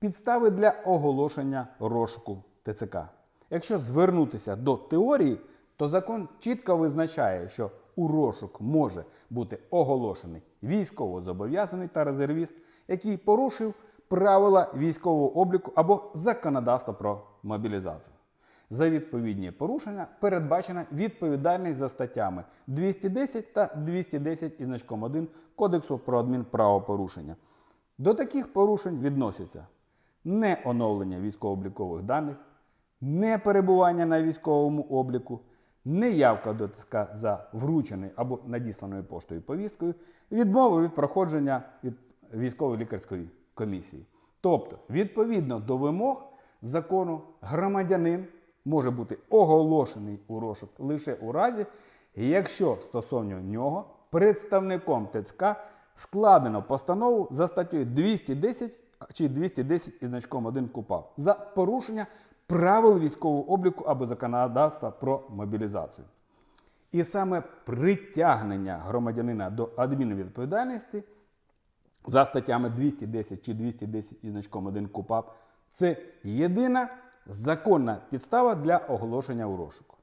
Підстави для оголошення розшуку ТЦК. Якщо звернутися до теорії, то закон чітко визначає, що у розшук може бути оголошений військовозобов'язаний та резервіст, який порушив правила військового обліку або законодавство про мобілізацію. За відповідні порушення передбачена відповідальність за статтями 210 та 210 із значком 1 Кодексу про адмінправопорушення. До таких порушень відносяться не оновлення військово-облікових даних, не перебування на військовому обліку, неявка до ТСК за врученою або надісланою поштою повісткою, відмова від проходження від військової лікарської комісії. Тобто, відповідно до вимог закону, громадянин може бути оголошений у розшук лише у разі, якщо стосовно нього представником ТЦК складено постанову за статтею 210 чи 210 із значком 1 КУПАП за порушення правил військового обліку або законодавства про мобілізацію. І саме притягнення громадянина до адмінвідповідальності за статтями 210 чи 210 із значком 1 КУПАП це єдина законна підстава для оголошення у розшуку.